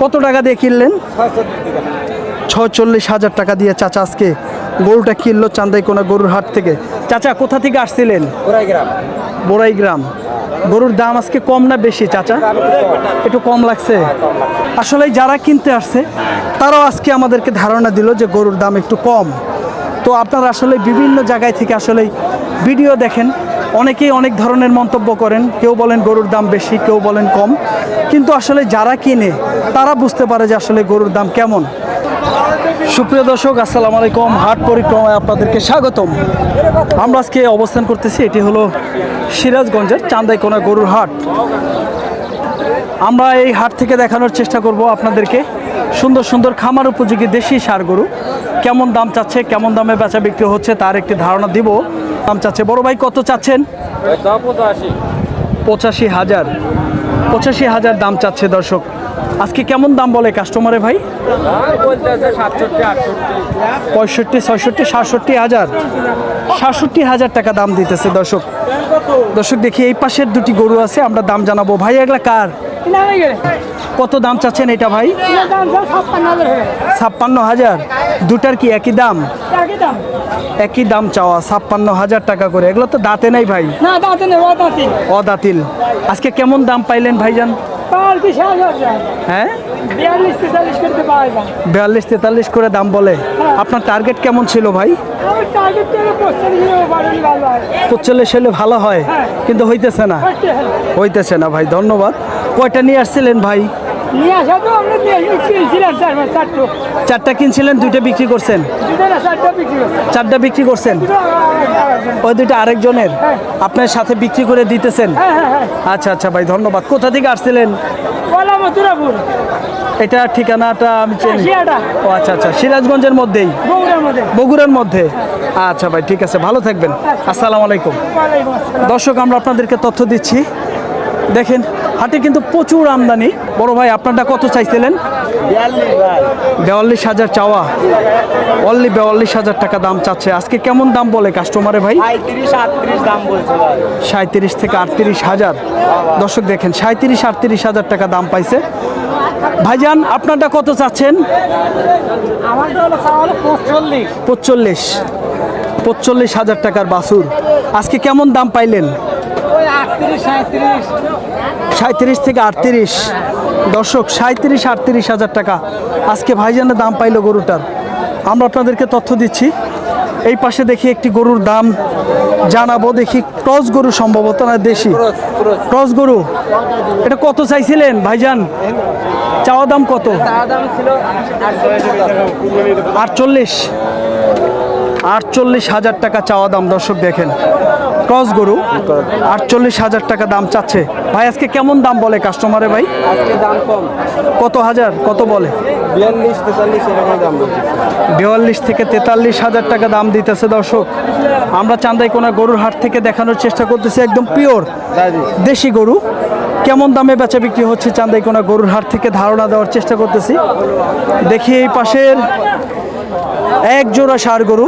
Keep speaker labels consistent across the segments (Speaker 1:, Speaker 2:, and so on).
Speaker 1: কত টাকা দিয়ে কিনলেন? ছয়চল্লিশ হাজার টাকা দিয়ে চাচা আজকে গরুটা কিনলো চান্দাই কোনা গরুর হাট থেকে। চাচা কোথা থেকে আসছিলেন? বোরাই গ্রাম গরুর দাম আজকে কম না বেশি চাচা? একটু কম লাগছে। আসলে যারা কিনতে আসছে তারাও আজকে আমাদেরকে ধারণা দিল যে গরুর দাম একটু কম। তো আপনারা আসলে বিভিন্ন জায়গায় থেকে আসলে ভিডিও দেখেন। অনেকেই অনেক ধরনের মন্তব্য করেন, কেউ বলেন গরুর দাম বেশি, কেউ বলেন কম। কিন্তু আসলে যারা কিনে, তারা বুঝতে পারে যে আসলে গরুর দাম কেমন। সুপ্রিয় দর্শক, আসসালামু আলাইকুম। হাট পরিক্রমায় আপনাদেরকে স্বাগতম। আমরা আজকে অবস্থান করতেছি, এটি হলো সিরাজগঞ্জের চান্দাইকোনা গরুর হাট। আমরা এই হাট থেকে দেখানোর চেষ্টা করব আপনাদেরকে। সুন্দর সুন্দর খামার উপযোগী দেশি সার গরু। কেমন দাম চাচ্ছে, কেমন দামে বেচা বিক্রি হচ্ছে, তার একটি ধারণা দিব। দাম চাচ্ছে? বড় ভাই কত চাচ্ছেন? পঁচাশি হাজার। পঁচাশি হাজার দাম চাচ্ছে দর্শক। আজকে কেমন দাম বলে কাস্টমারে ভাই? পঁয়ষট্টি, ছয়ষট্টি, সাতষট্টি হাজার। সাতষট্টি হাজার টাকা দাম দিতেছে দর্শক। দর্শক দেখি, এই পাশের দুটি গরু আছে, আমরা দাম জানাব। ভাই, এগুলা কার? কত দাম চাচ্ছেন এটা ভাই? ছাপ্পান্ন হাজার। দুটার কি একই দাম? একই দাম। চাওয়া ছাপ্পান্ন হাজার টাকা করে। এগুলো তো দাঁতে নাই ভাই?
Speaker 2: না দাঁতে নেই
Speaker 1: অদাতিল। আজকে কেমন দাম পাইলেন ভাইজান? হ্যাঁ?
Speaker 2: বিয়াল্লিশ তেতাল্লিশ
Speaker 1: করে দাম বলে। আপনার টার্গেট কেমন ছিল ভাই?
Speaker 2: হয়।
Speaker 1: পঁচল্লিশ হলে ভালো হয় কিন্তু হইতেছে না। হইতেছে না ভাই ধন্যবাদ। কয়টা নিয়ে আসছিলেন ভাই?
Speaker 2: নিয়ে আসা তো আমরা কিনেছিলাম চারটো।
Speaker 1: চারটা কিনছিলেন দুইটা বিক্রি করছেন?
Speaker 2: চারটা বিক্রি
Speaker 1: করছেন। ওই দুইটা আরেকজনের? আপনার সাথে বিক্রি করে দিতেছেন?
Speaker 2: হ্যাঁ হ্যাঁ হ্যাঁ।
Speaker 1: আচ্ছা আচ্ছা ভাই ধন্যবাদ। কোথা থেকে আসছিলেন?
Speaker 2: মথুরাপুর।
Speaker 1: এটা ঠিকানাটা আমি চিনি। ও আচ্ছা আচ্ছা সিরাজগঞ্জের মধ্যেই?
Speaker 2: বগুড়ার মধ্যে।
Speaker 1: আচ্ছা ভাই ঠিক আছে ভালো থাকবেন। আসসালামু আলাইকুম। দর্শক আমরা আপনাদেরকে তথ্য দিচ্ছি। দেখেন হাটে কিন্তু প্রচুর আমদানি। বড় ভাই আপনারটা কত চাইছিলেন? বেয়াল্লিশ হাজার চাওয়া। অনলি বেয়াল্লিশ হাজার টাকা দাম চাচ্ছে। আজকে কেমন দাম বলে কাস্টমারে ভাই?
Speaker 3: আটত্রিশ দাম বলছে ভাই।
Speaker 1: সাঁত্রিশ থেকে আটত্রিশ হাজার। দর্শক দেখেন সাঁত্রিশ আটত্রিশ হাজার টাকা দাম পাইছে। ভাইজান আপনারটা কত চাচ্ছেন?
Speaker 2: পঁচল্লিশ।
Speaker 1: পঁচল্লিশ। হাজার টাকার বাসুর আজকে কেমন দাম পাইলেন?
Speaker 2: সাঁত্রিশ
Speaker 1: থেকে আটত্রিশ। দর্শক, সাঁত্রিশ, আটত্রিশ হাজার টাকা। আজকে ভাইজানের দাম পাইলো গরুটার। আমরা আপনাদেরকে তথ্য দিচ্ছি। এই পাশে দেখি একটি গরুর দাম। জানাব, দেখি ক্রস গরু সম্ভবত না দেশি? ক্রস গরু। এটা কত চাইছিলেন ভাইজান? চাওয়া দাম কত? আটচল্লিশ। আটচল্লিশ হাজার টাকা চাওয়া দাম, দর্শক দেখেন। ক্রস গরু আটচল্লিশ হাজার টাকা দাম চাচ্ছে। ভাই আজকে কেমন দাম বলে কাস্টমারে ভাই?
Speaker 3: আজকে দাম কম।
Speaker 1: কত হাজার? কত বলে?
Speaker 3: বিয়াল্লিশ
Speaker 1: থেকে তেতাল্লিশ হাজার টাকা দাম দিতেছে দর্শক। আমরা চান্দাই কোনা গরুর হাট থেকে দেখানোর চেষ্টা করতেছি একদম পিওর দেশি গরু। কেমন দামে বেচা বিক্রি হচ্ছে চান্দাই কোনা গরুর হাট থেকে ধারণা দেওয়ার চেষ্টা করতেছি। দেখি এই পাশের এক জোড়া সার গরু।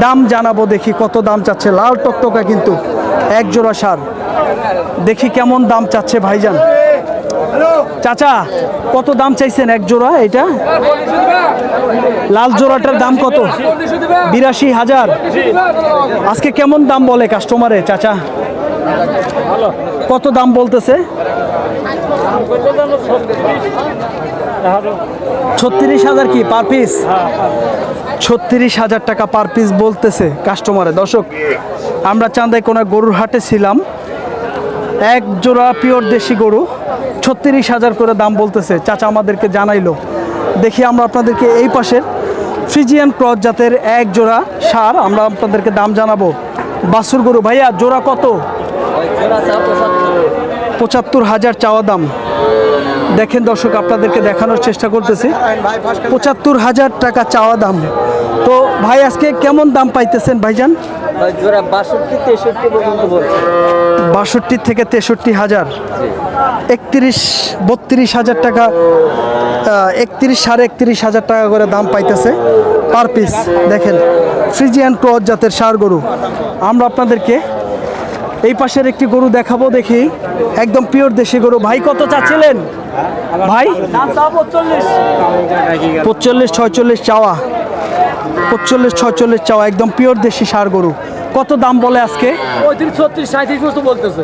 Speaker 1: দাম জানাব, দেখি কত দাম চাচ্ছে। লাল টকটকা কিন্তু এক জোড়া সার। দেখি কেমন দাম চাচ্ছে ভাইজান। চাচা, কত দাম চাইছেন এক জোড়া এটা? লাল জোড়াটার দাম কত? বিরাশি হাজার। আজকে কেমন দাম বলে কাস্টমারে চাচা? কত দাম বলতেছে? ছত্রিশ হাজার কি পার পিস ছত্রিশ হাজার টাকা পার পিস বলতেছে কাস্টমারে দর্শক, আমরা চান্দাই কোনো গরুর হাটে ছিলাম। এক জোড়া পিওর দেশি গরু, ছত্রিশ হাজার করে দাম বলতেছে। চাচা আমাদেরকে জানাইলো। দেখি আমরা আপনাদেরকে এই পাশের ফ্রিজিয়ান ক্রস জাতের এক জোড়া সার আমরা আপনাদেরকে দাম জানাব। বাসুর গরু ভাইয়া, জোড়া কত? পঁচাত্তর হাজার চাওয়া দাম। দেখেন দর্শক আপনাদেরকে দেখানোর চেষ্টা করতেছি। পঁচাত্তর হাজার টাকা চাওয়া দাম। তো ভাই আজকে কেমন দাম পাইতেছেন ভাইজান?
Speaker 3: বাষট্টি
Speaker 1: থেকে তেষট্টি হাজার। একত্রিশ বত্রিশ হাজার টাকা একত্রিশ সাড়ে একত্রিশ হাজার টাকা করে দাম পাইতেছে পার পিস। দেখেন ফ্রিজিয়ান ক্রস জাতের সার গরু। আমরা আপনাদেরকে এই পাশের একটি গরু দেখাবো দেখি। একদম পিওর দেশি গরু। ভাই কত চাচ্ছিলেন? ভাই? পঁচল্লিশ ছয়চল্লিশ চাওয়া। পঁচল্লিশ ছয়চল্লিশ চাওয়া। একদম পিওর দেশি সার গরু। কত দাম বলে আজকে?
Speaker 2: পঁয়ত্রিশ ছত্রিশ সাঁত্রিশ মতো বলতেছে।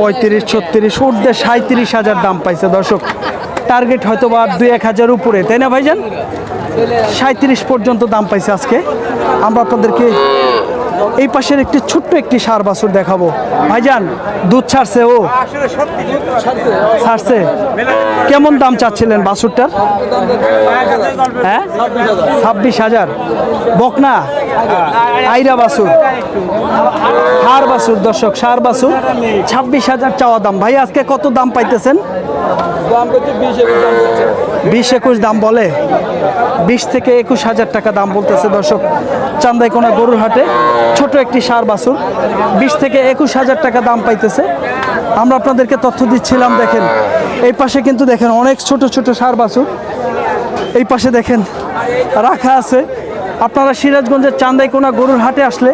Speaker 1: পঁয়ত্রিশ ছত্রিশ ঊর্ধ্বে সাঁত্রিশ হাজার দাম পাইছে দর্শক। টার্গেট হয়তো বা দুই এক হাজার উপরে। তাই না ভাইজান? সাঁত্রিশ পর্যন্ত দাম পাইছে আজকে। আমরা আপনাদেরকে এই পাশের একটি ছোট্ট একটি সার বাছুর দেখাবো। ভাইজান, দুধ ছাড়ছে ও। ছাড়ছে? কেমন দাম চাচ্ছিলেন বাছুরটার? হ্যাঁ? ছাব্বিশ হাজার। বকনা? আইরা বাছুর। সার বাছুর, দর্শক, সার বাছুর। ছাব্বিশ হাজার চাওয়া দাম। ভাই, আজকে কত দাম পাইতেছেন?
Speaker 3: দাম বিশ
Speaker 1: বিশ একুশ দাম বলে। বিশ থেকে একুশ হাজার টাকা দাম বলতেছে দর্শক। চান্দাই কোনা গরুর হাটে ছোট একটি সার বাছুর। বিশ থেকে একুশ হাজার টাকা দাম পাইতেছে। আমরা আপনাদেরকে তথ্য দিচ্ছিলাম, দেখেন। এই পাশে কিন্তু দেখেন অনেক ছোট ছোট সার বাছুর। এই পাশে দেখেন, রাখা আছে। আপনারা সিরাজগঞ্জের চান্দাইকোনা গরুর হাটে আসলে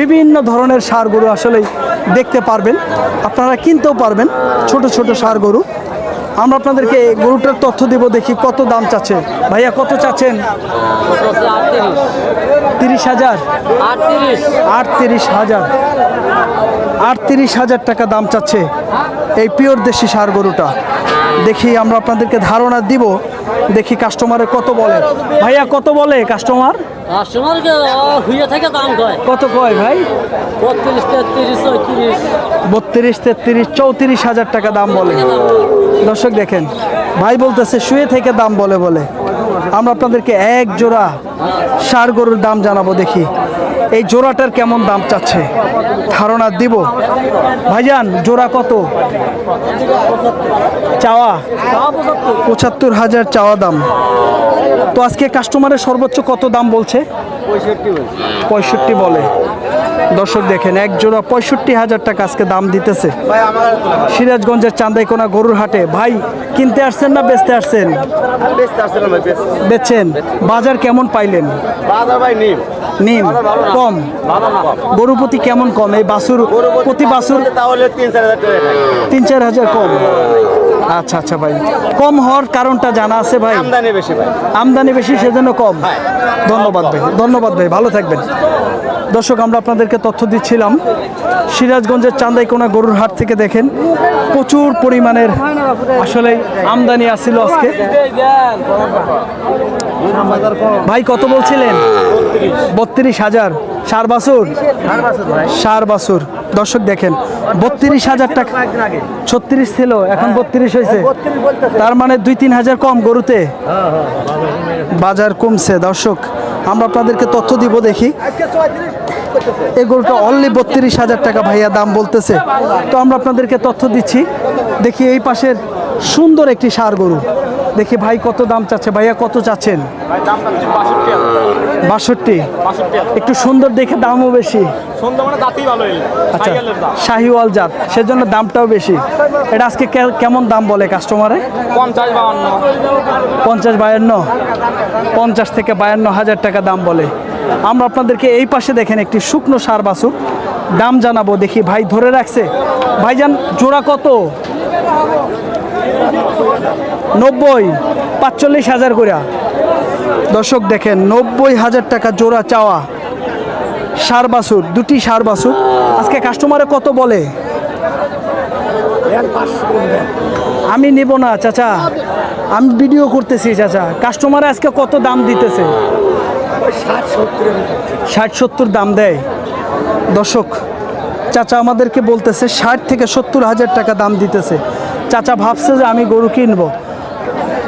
Speaker 1: বিভিন্ন ধরনের সার গরু আসলেই দেখতে পারবেন। আপনারা কিনতেও পারবেন ছোট ছোট সার গরু। আমরা আপনাদেরকে গরুটার তথ্য দেব, দেখি কত দাম চাচ্ছে। ভাইয়া, কত চাচ্ছেন? তিরিশ হাজার।
Speaker 3: আটত্রিশ
Speaker 1: হাজার। আটত্রিশ হাজার টাকা দাম চাচ্ছে এই পিওর দেশি সার গরুটা। দেখি আমরা আপনাদেরকে ধারণা দিব দেখি কাস্টমারে কত বলে। ভাইয়া কত বলে কাস্টমার
Speaker 4: কাস্টমারকে হুইয়ে থেকে দাম কয়?
Speaker 1: কত কয় ভাই?
Speaker 4: বত্রিশ তেত্রিশ চৌত্রিশ।
Speaker 1: বত্রিশ তেত্রিশ চৌত্রিশ হাজার টাকা দাম বলে। দর্শক দেখেন ভাই বলতেছে শুয়ে থেকে দাম বলে বলে। আমরা আপনাদেরকে এক জোড়া সার গরুর দাম জানাব দেখি। এই জোড়াটার কেমন দাম চাচ্ছে? ধারণা দিব। ভাইজান, জোড়া কত? চাওয়া? পঁচাত্তর হাজার চাওয়া দাম। তো আজকে কাস্টমারের সর্বোচ্চ কত দাম বলছে।
Speaker 3: পঁয়ষট্টি
Speaker 1: বলে। দর্শক দেখেন এক জোড়া পঁয়ষট্টি হাজার টাকা আজকে দাম দিতেছে। সিরাজগঞ্জের চান্দাইকোনা গরুর হাটে। ভাই কিনতে আসছেন না বেচতে আসছেন? বেচছেন? বাজার কেমন পাইলেন?
Speaker 3: নিম।
Speaker 1: কম? গরু প্রতি কেমন কম? এই বাছুর প্রতি
Speaker 3: থাকে
Speaker 1: তিন চার হাজার কম? আচ্ছা আচ্ছা ভাই। কম হওয়ার কারণটা জানা আছে ভাই?
Speaker 3: আমদানি বেশি ভাই।
Speaker 1: আমদানি বেশি সেজন্য কম। ধন্যবাদ ভাই ধন্যবাদ ভাই ভালো থাকবেন। দর্শক আমরা আপনাদেরকে তথ্য দিচ্ছিলাম। সিরাজগঞ্জের চান্দাইকোনা গরুর হাট থেকে দেখেন প্রচুর পরিমাণের আসলে আমদানি আসছিল আজকে। ভাই কত বলছিলেন? বত্রিশ হাজার। সার বাছুর? সার বাছুর। দর্শক দেখেন বত্রিশ হাজার টাকা ছত্রিশ ছিল এখন বত্রিশ হয়েছে। তার মানে দুই তিন হাজার কম গরুতে। বাজার কমছে। দর্শক আমরা আপনাদেরকে তথ্য দিব দেখি। এই গরুটা অনলি বত্রিশ হাজার টাকা ভাইয়া দাম বলতেছে। তো আমরা আপনাদেরকে তথ্য দিচ্ছি। দেখি এই পাশের সুন্দর একটি সার গরু। দেখি ভাই কত দাম চাচ্ছে ভাইয়া কত চাচ্ছেন? বাষট্টি একটু সুন্দর দেখে দামও বেশি। আচ্ছা শাহিওয়াল জাত সেজন্য দামটাও বেশি। এটা আজকে কেমন দাম বলে কাস্টমারে
Speaker 3: পঞ্চাশ
Speaker 1: বায়ান্ন? পঞ্চাশ থেকে বায়ান্ন হাজার টাকা দাম বলে। আমরা আপনাদেরকে এই পাশে দেখেন একটি শুকনো সার বাছুর। দাম জানাব দেখি ভাই ধরে রাখছে। ভাইজান জোড়া কত? নব্বই, পাঁচচল্লিশ হাজার করে দর্শক দেখেন, নব্বই হাজার টাকা জোড়া চাওয়া। সার বাছুর, দুটি সার বাছুর। আজকে কাস্টমারে কত বলে? আমি নেব না, চাচা। আমি ভিডিও করতেছি, চাচা। কাস্টমার আজকে কত দাম দিতেছে? ষাট, সত্তর দাম দেয়। দর্শক, চাচা আমাদেরকে বলতেছে, ষাট থেকে সত্তর হাজার টাকা দাম দিতেছে। চাচা ভাবছে যে আমি গরু কিনবো।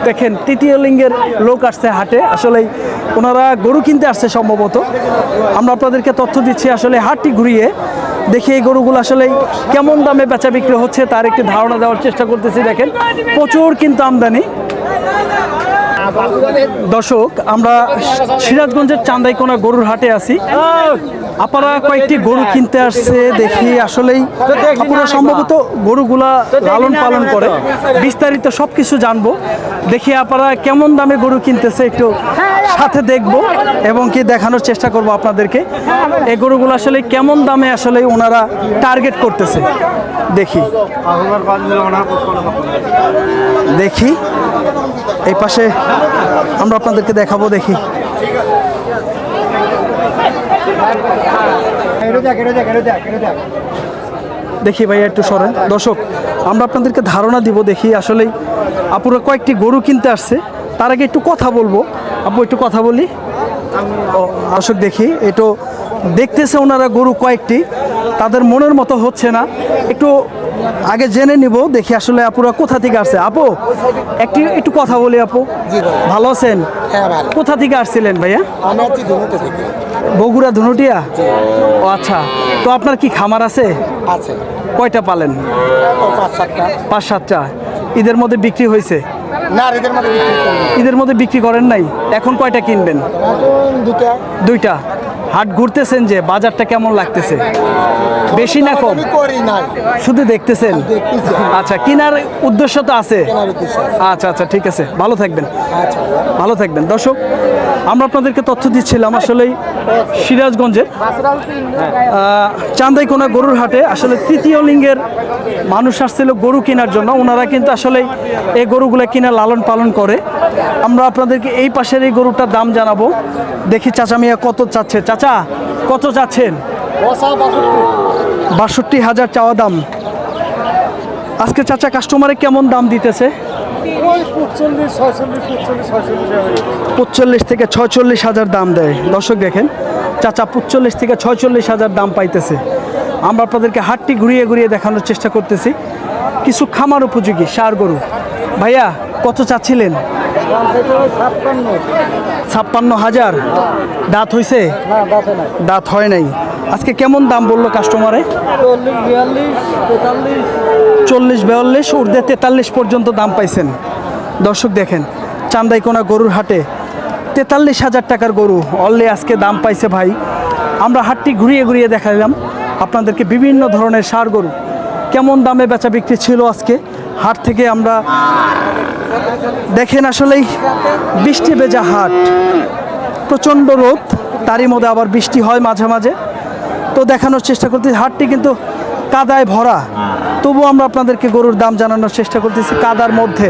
Speaker 1: দেখেন, তৃতীয় লিঙ্গের লোক আসছে হাটে। আসলে ওনারা গরু কিনতে আসছে সম্ভবত। আমরা আপনাদেরকে তথ্য দিচ্ছি, আসলে হাটটি ঘুরিয়ে দেখি এই গরুগুলো আসলে কেমন দামে বেচা বিক্রি হচ্ছে তার একটি ধারণা দেওয়ার চেষ্টা করতেছি। দেখেন, প্রচুর কিন্তু আমদানি। দর্শক, আমরা সিরাজগঞ্জের চান্দাইকোনা গরুর হাটে আছি। আপনারা কয়েকটি গরু কিনতে আসছে দেখি আসলেই আপনারা সম্ভবত গরুগুলা লালন পালন করে। বিস্তারিত সব কিছু জানব। দেখি আপনারা কেমন দামে গরু কিনতেছে একটু সাথে দেখব এবং কি দেখানোর চেষ্টা করব আপনাদেরকে। এই গরুগুলো আসলে কেমন দামে আসলে ওনারা টার্গেট করতেছে? দেখি। দেখি। এই পাশে আমরা আপনাদেরকে দেখাবো, দেখি। দেখি ভাইয়া একটু সরেন। দর্শক আমরা আপনাদেরকে ধারণা দিব দেখি আসলে আপুরা কয়েকটি গরু কিনতে আসছে। তার আগে একটু কথা বলব। আপু একটু কথা বলি। দর্শক দেখি একটু দেখতেছে ওনারা গরু কয়েকটি। তাদের মনের মতো হচ্ছে না। একটু আগে জেনে নিব দেখি আসলে আপুরা কোথা থেকে আসছে। আপু একটি একটু কথা বলি আপু। ভালো আছেন?
Speaker 5: হ্যাঁ
Speaker 1: কোথা থেকে আসছিলেন ভাইয়া?
Speaker 5: আমি আছি ধুনুতে থেকে।
Speaker 1: বগুড়া ধুনুটিয়া? ও আচ্ছা। তো আপনার কি খামার আছে?
Speaker 5: আছে।
Speaker 1: কয়টা পালেন?
Speaker 5: পাঁচ সাতটা।
Speaker 1: ঈদের মধ্যে বিক্রি হয়েছে?
Speaker 5: না মধ্যে
Speaker 1: ঈদের মধ্যে বিক্রি করেন নাই? এখন কয়টা কিনবেন? দুইটা। হাট ঘুরতেছেন যে বাজারটা কেমন লাগতেছে? বেশি না কম? শুধু দেখতেছেন? আচ্ছা কেনার উদ্দেশ্য তো আছে। আচ্ছা আচ্ছা ঠিক আছে। ভালো থাকবেন।
Speaker 5: আচ্ছা।
Speaker 1: ভালো থাকবেন। দর্শক আমরা আপনাদেরকে তথ্য দিচ্ছিলাম আসলেই সিরাজগঞ্জের। আহ, চান্দাইকোনা গরুর হাটে আসলে তৃতীয় লিঙ্গের মানুষ আসছিল গরু কেনার জন্য। ওনারা কিন্তু আসলে এই গরুগুলো কিনা লালন পালন করে। আমরা আপনাদেরকে এই পাশের এই গরুটার দাম জানাব। দেখি চাচা মিয়া কত চাচ্ছে। চাচা কত চাচ্ছেন
Speaker 4: বাষট্টি
Speaker 1: হাজার চাওয়া দাম। আজকে চাচা কাস্টমারে কেমন দাম দিতেছে? পঁচল্লিশ থেকে ছয়চল্লিশ হাজার দাম দেয়। দর্শক দেখেন, চাচা পঁচল্লিশ থেকে ছয়চল্লিশ হাজার দাম পাইতেছে। আমরা আপনাদেরকে হাটটি ঘুরিয়ে ঘুরিয়ে দেখানোর চেষ্টা করতেছি। কিছু খামার উপযোগী, সার গরু। ভাইয়া কত চাচ্ছিলেন? ছাপ্পান্ন হাজার। দাঁত হইছে? দাঁত হয় নাই। আজকে কেমন দাম বলল কাস্টমারে চল্লিশ বিয়াল্লিশ, ঊর্ধ্বে তেতাল্লিশ পর্যন্ত দাম পাইছেন। দর্শক দেখেন, চান্দাইকোনা গরুর হাটে তেতাল্লিশ হাজার টাকার গরু অলরে আজকে দাম পাইছে ভাই। আমরা হাটটি ঘুরিয়ে ঘুরিয়ে দেখালাম আপনাদেরকে বিভিন্ন ধরনের সার গরু, কেমন দামে বেচা বিক্রি ছিল আজকে? হাট থেকে আমরা দেখেন আসলেই বৃষ্টি বেজা হাট। প্রচণ্ড রোদ তারই মধ্যে আবার বৃষ্টি হয় মাঝে মাঝে। তো দেখানোর চেষ্টা করতেছি হাটটি কিন্তু কাদায় ভরা। তবু আমরা আপনাদেরকে গরুর দাম জানানোর চেষ্টা করতেছি কাদার মধ্যে।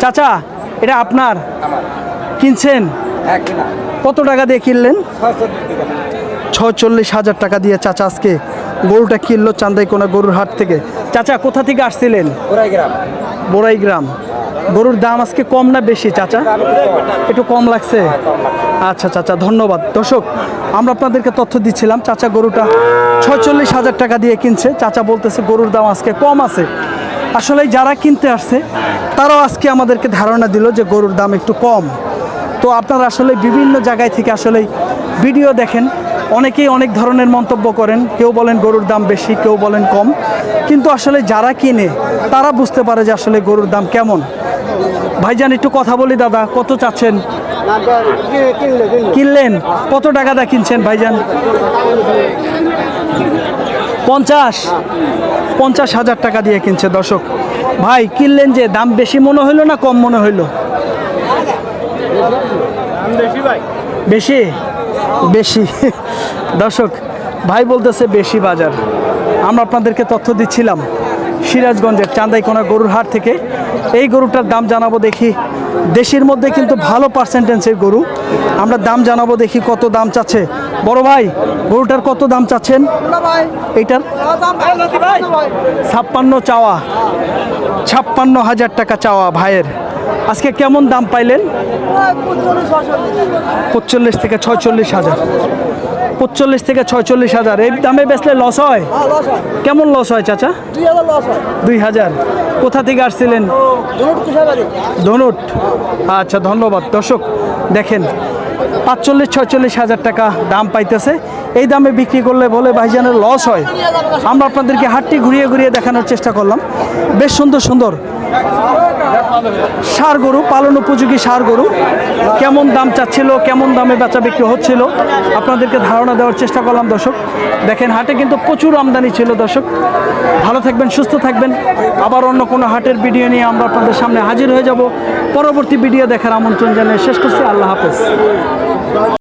Speaker 1: চাচা এটা আপনার? কিনছেন? কত টাকা দিয়ে কিনলেন? ছয়চল্লিশ হাজার টাকা দিয়ে চাচা আজকে গরুটা কিনলো চান্দাইকোনা গরুর হাট থেকে। চাচা কোথা থেকে আসছিলেন? বোরাই গ্রাম গরুর দাম আজকে কম না বেশি চাচা? একটু কম লাগছে? আচ্ছা চাচা ধন্যবাদ। দর্শক আমরা আপনাদেরকে তথ্য দিচ্ছিলাম চাচা গরুটা ছয়চল্লিশ হাজার টাকা দিয়ে কিনছে। চাচা বলতেছে গরুর দাম আজকে কম আছে। আসলে যারা কিনতে আসছে তারাও আজকে আমাদেরকে ধারণা দিল যে গরুর দাম একটু কম। তো আপনারা আসলে বিভিন্ন জায়গায় থেকে আসলে ভিডিও দেখেন অনেকেই অনেক ধরনের মন্তব্য করেন কেউ বলেন গরুর দাম বেশি কেউ বলেন কম। কিন্তু আসলে যারা কিনে তারা বুঝতে পারে যে আসলে গরুর দাম কেমন। ভাইজান একটু কথা বলি দাদা কত চাচ্ছেন? কিনলেন? কত টাকা দা কিনছেন ভাইজান? পঞ্চাশ? পঞ্চাশ হাজার টাকা দিয়ে কিনছে দর্শক। ভাই কিনলেন যে দাম বেশি মনে হইল না কম মনে হইল? বেশি? বেশি। দর্শক, ভাই বলতেছে বেশি বাজার। আমরা আপনাদেরকে তথ্য দিচ্ছিলাম সিরাজগঞ্জের চান্দাইকোনা গরুর হাট থেকে। এই গরুটার দাম জানাব দেখি। দেশের মধ্যে কিন্তু ভালো পার্সেন্টেন্সের গরু। আমরা দাম জানাব দেখি কত দাম চাচ্ছে। বড় ভাই, গরুটার কত দাম চাচ্ছেন? এইটার ছাপ্পান্ন চাওয়া। ছাপ্পান্ন হাজার টাকা চাওয়া ভাইয়ের। আজকে কেমন দাম পাইলেন? পঁচল্লিশ থেকে ছয়চল্লিশ হাজার। পঁচল্লিশ থেকে ছয়চল্লিশ হাজার। এই দামে বেচলে লস হয়? কেমন লস হয় চাচা? দুই হাজার। কোথা থেকে আসছিলেন? ধনুট। আচ্ছা ধন্যবাদ। দর্শক, দেখেন, পাঁচচল্লিশ, ছয়চল্লিশ হাজার টাকা দাম পাইতেছে। এই দামে বিক্রি করলে বলে ভাইজানের লস হয়। আমরা আপনাদেরকে হাটটি ঘুরিয়ে ঘুরিয়ে দেখানোর চেষ্টা করলাম। বেশ সুন্দর সুন্দর। সার গরু, পালন উপযোগী সার গরু। কেমন দাম চাচ্ছিল, কেমন দামে বেচা বিক্রি হচ্ছিল, আপনাদেরকে ধারণা দেওয়ার চেষ্টা করলাম দর্শক। দেখেন, হাটে কিন্তু প্রচুর আমদানি ছিল দর্শক। ভালো থাকবেন, সুস্থ থাকবেন। আবার অন্য কোনো হাটের ভিডিও নিয়ে আমরা আপনাদের সামনে হাজির হয়ে যাব। পরবর্তী ভিডিও দেখার আমন্ত্রণ জানিয়ে শেষ করছি। আল্লাহ হাফেজ।